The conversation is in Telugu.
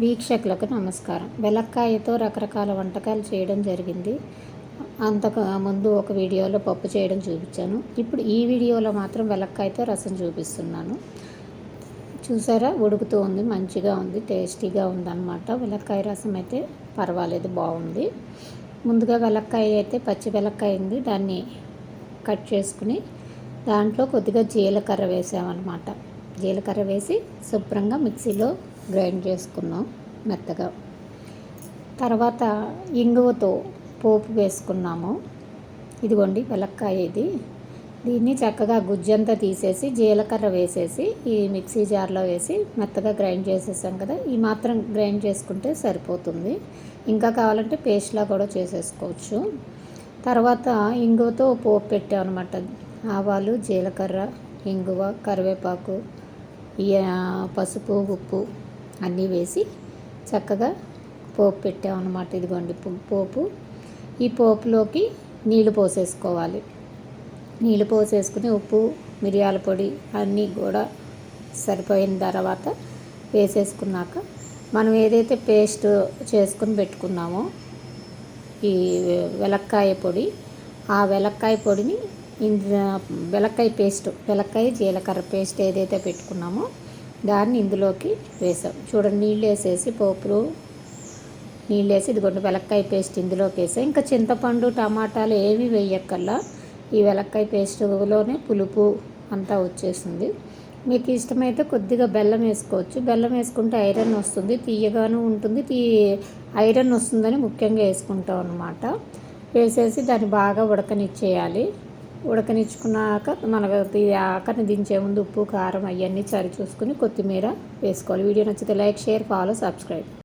వీక్షకులకు నమస్కారం. వెలక్కాయతో రకరకాల వంటకాలు చేయడం జరిగింది. అంతకు ముందు ఒక వీడియోలో పప్పు చేయడం చూపించాను. ఇప్పుడు ఈ వీడియోలో మాత్రం వెలక్కాయతో రసం చూపిస్తున్నాను. చూసారా? ఉడుకుతూ ఉంది మంచిగా ఉంది టేస్టీగా ఉందన్నమాట. వెలక్కాయ రసం అయితే పర్వాలేదు బాగుంది. ముందుగా వెలక్కాయ అయితే పచ్చి వెలక్కాయ ఉంది. దాన్ని కట్ చేసుకుని దాంట్లో కొద్దిగా జీలకర్ర వేసామన్నమాట. జీలకర్ర వేసి శుభ్రంగా మిక్సీలో గ్రైండ్ చేసుకున్నాం మెత్తగా. తర్వాత ఇంగువతో పోపు వేసుకున్నాము. ఇదిగోండి వెలక్కాయ ఇది. దీన్ని చక్కగా గుజ్జంతా తీసేసి జీలకర్ర వేసేసి ఈ మిక్సీ జార్లో వేసి మెత్తగా గ్రైండ్ చేసేసాం కదా. ఈ మాత్రం గ్రైండ్ చేసుకుంటే సరిపోతుంది. ఇంకా కావాలంటే పేస్ట్లా కూడా చేసేసుకోవచ్చు. తర్వాత ఇంగువతో పోపు పెట్టాం అనమాట ఆవాలు జీలకర్ర ఇంగువ కరివేపాకు పసుపు ఉప్పు అన్నీ వేసి చక్కగా పోపు పెట్టామన్నమాట ఇదిగోండి పోపు. ఈ పోపులోకి నీళ్ళు పోసేసుకోవాలి. నీళ్ళు పోసేసుకుని ఉప్పు మిరియాల పొడి అన్నీ కూడా సరిపోయిన తర్వాత వేసేసుకున్నాక మనం ఏదైతే పేస్ట్ చేసుకుని పెట్టుకున్నామో ఈ వెలక్కాయ పొడి ఆ వెలక్కాయ పొడిని వెలక్కాయ పేస్ట్ వెలక్కాయ జీలకర్ర పేస్ట్ ఏదైతే పెట్టుకున్నామో దాన్ని ఇందులోకి వేసాం. చూడండి నీళ్ళు వేసేసి పోపులు నీళ్ళు వేసి ఇదిగోండి వెలక్కాయ పేస్ట్ ఇందులోకి వేసాం. ఇంకా చింతపండు టమాటాలు ఏవి వేయక్కల్లా ఈ వెలక్కాయ పేస్ట్లోనే పులుపు అంతా వచ్చేసింది. మీకు ఇష్టమైతే కొద్దిగా బెల్లం వేసుకోవచ్చు. బెల్లం వేసుకుంటే ఐరన్ వస్తుంది తీయగాను ఉంటుంది. తీ ఐరన్ వస్తుందని ముఖ్యంగా వేసుకుంటాం అనమాట వేసేసి దాన్ని బాగా ఉడకనిచ్చేయాలి. ఉడకనిచ్చుకున్నాక మనకు ఆకని దించే ముందు ఉప్పు కారం అవన్నీ సరి చూసుకుని కొత్తిమీర వేసుకోవాలి. వీడియో నచ్చితే లైక్ షేర్ ఫాలో సబ్స్క్రైబ్.